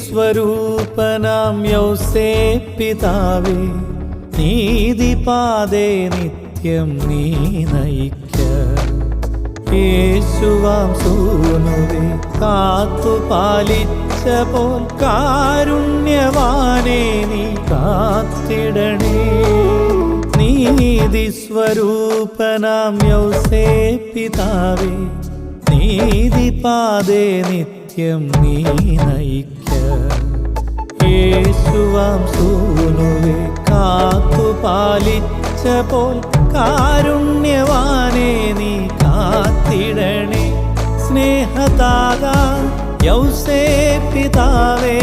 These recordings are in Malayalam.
സ്വരൂപനാം യൗസേ പിതാവേ നീതിപാതേ നിത്യം നീ നയിക്ക. യേശുവാം സൂനുവേ കാത്തു പാലിച്ച പോൽ കാരുണ്യവാനേ നീ കാത്തിടണേ. നീതി സ്വരൂപനാം യൗസേ പിതാവേ നീതിപാതേ നിത്യം നീ നയിക്ക. യേശുവാം സൂനുവെ കാത്തു പാലിച്ച പോൽ കാരുണ്യവാനെ നീ കാത്തിടണേ. സ്നേഹതാക യൗസേ പിതാവേ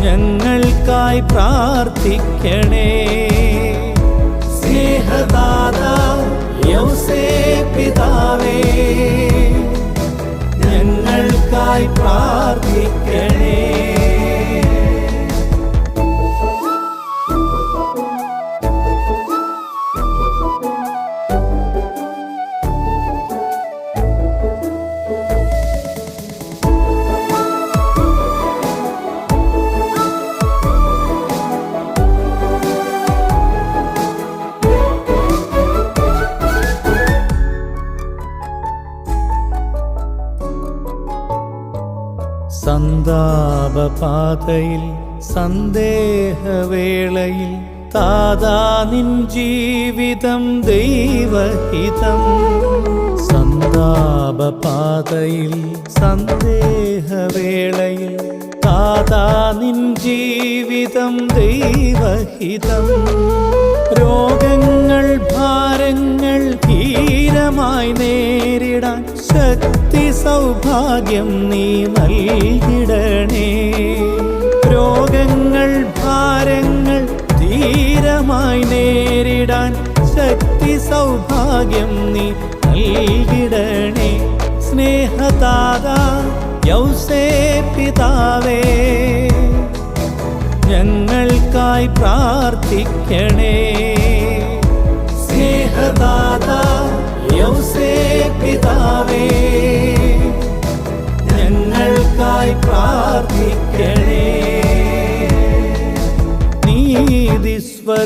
ഞങ്ങൾക്കായി പ്രാർത്ഥിക്കണേ. സ്നേഹദാത യൗസേ പിതാവേ പ്രാർത്ഥിക്കണേ. സന്താപപാതയിൽ സന്ദേഹവേളയിൽ താതാ നിൻ ജീവിതം ദൈവഹിതം. സന്താപപാതയിൽ സന്ദേഹവേളയിൽ താതാ നിൻ ജീവിതം ദൈവഹിതം. രോഗങ്ങൾ ഭാരങ്ങൾ ധീരമായി നേരിടാൻ ശക്തി സൗഭാഗ്യം നീ നൽകിടണേ. രോഗങ്ങൾ ഭാരങ്ങൾ ധീരമായി നേരിടാൻ ശക്തി സൗഭാഗ്യം നീ നൽകിടണേ. സ്നേഹതാത യൗസേ പിതാവേ ഞങ്ങൾക്കായി പ്രാർത്ഥിക്കണേ.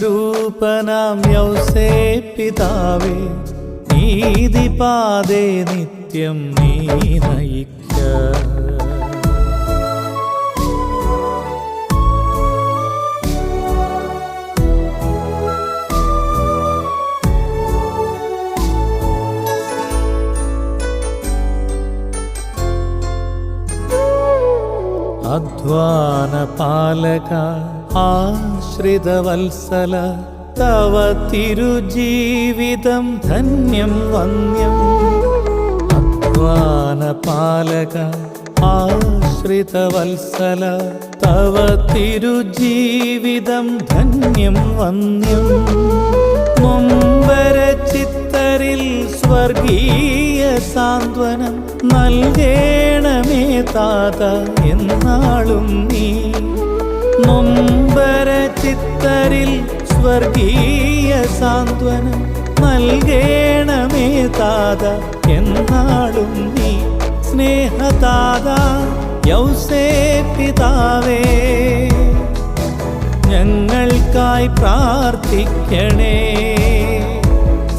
സ്വരൂപനാം യൗസേ പിതാവേ നീതിപാതേ നിത്യം നീ നയിക്ക. അധ്വാന പാലക ആശ്രിതവത്സല തവ തിരുജീവിതം ധന്യം വന്യം. അധ്വാന പാലക ആശ്രിതവത്സല തവ തിരുജീവിതം ധന്യം വന്യം. മുമ്പര ചിത്തരിൽ സ്വർഗീയ സാന്ത്വനം നൽകേണമേ താത എന്നാളും നീ. മുമ്പര ചിത്തരിൽ സ്വർഗീയ സാന്ത്വനം നൽകേണമേ താത എന്നാളും നീ സ്നേഹതാത യൗസേ പിതാവേ ഞങ്ങൾക്കായി പ്രാർത്ഥിക്കണേ.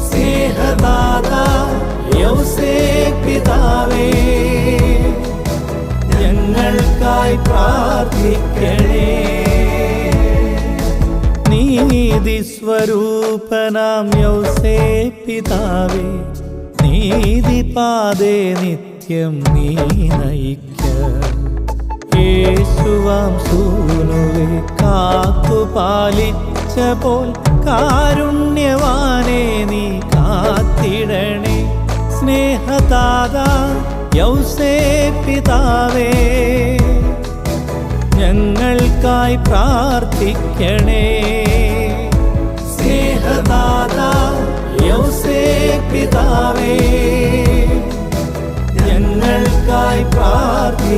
സ്നേഹദാത ഞങ്ങൾക്കായി പ്രാർത്ഥിക്കണേ. നീതി സ്വരൂപനാം യൗസേ പിതാവേ നീതി പാതേ നിത്യം നീ നയിക്ക. യേശുവാം സൂനുവെ കാത്തു പാലിച്ച പോൽ കാരുണ്യവാനെ നീ കാത്തിടണേ. സ്നേഹതാത യൗസേ പിതാവേ. ഞങ്ങൾക്കായി പ്രാർത്ഥിക്കണേ. സ്നേഹദാത യൗസേ പിതാവേ ഞങ്ങൾക്കായി പ്രാർത്ഥി